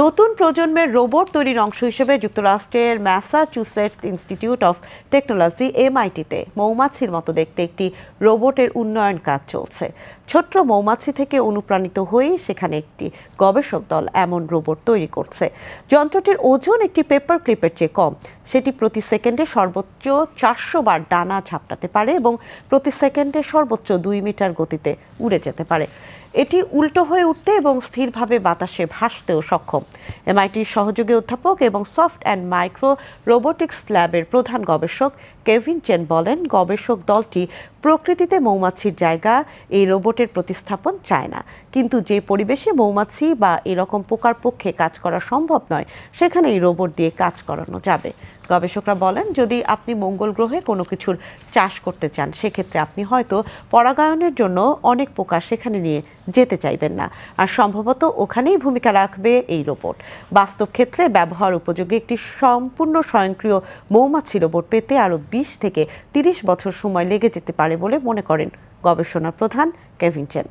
নতুন প্রজন্মের রোবট তৈরির অংশ হিসেবে যুক্তরাষ্ট্রের ম্যাসাচুসেটস ইনস্টিটিউট অফ টেকনোলজি, এমআইটিতে মৌমাছির মতো দেখতে একটি রোবটের উন্নয়ন কাজ চলছে। ছোট্ট মৌমাছি থেকে অনুপ্রাণিত হয়েই সেখানে একটি গবেষক দল এমন রোবট তৈরি করছে। যন্ত্রটির ওজন একটি পেপার ক্লিপের চেয়ে কম। সেটি প্রতি সেকেন্ডে সর্বোচ্চ চারশো বার ডানা ঝাপটাতে পারে এবং প্রতি সেকেন্ডে সর্বোচ্চ দুই মিটার গতিতে উড়ে যেতে পারে। এটি উল্টো হয়ে উঠতে এবং স্থিরভাবে বাতাসে ভাসতেও সক্ষম। এমআইটির সহযোগী অধ্যাপক এবং সফট অ্যান্ড মাইক্রো রোবোটিক্স ল্যাবের প্রধান গবেষক কেভিন চেন বলেন, গবেষক দলটি প্রকৃতিতে মৌমাছির জায়গা, এই রোবটের প্রতিস্থাপন চায় না। কিন্তু যে পরিবেশে মৌমাছি বা এরকম পোকার পক্ষে কাজ করা সম্ভব নয় সেখানে এই রোবট দিয়ে কাজ করানো যাবে। গবেষকরা বলেন, যদি আপনি মঙ্গল গ্রহে কোনো কিছুর চাষ করতে চান, সেক্ষেত্রে আপনি হয়তো পরাগায়নের জন্য অনেক পোকা সেখানে নিয়ে যেতে চাইবেন না। আর সম্ভবত ওখানেই ভূমিকা রাখবে এই রোবট। বাস্তব ক্ষেত্রে ব্যবহার উপযোগী একটি সম্পূর্ণ স্বয়ংক্রিয় মৌমাছি রোবট পেতে আরও বিশ থেকে তিরিশ বছর সময় লেগে যেতে পারে বলে মনে করেন গবেষণা প্রধান কেভিন চেন।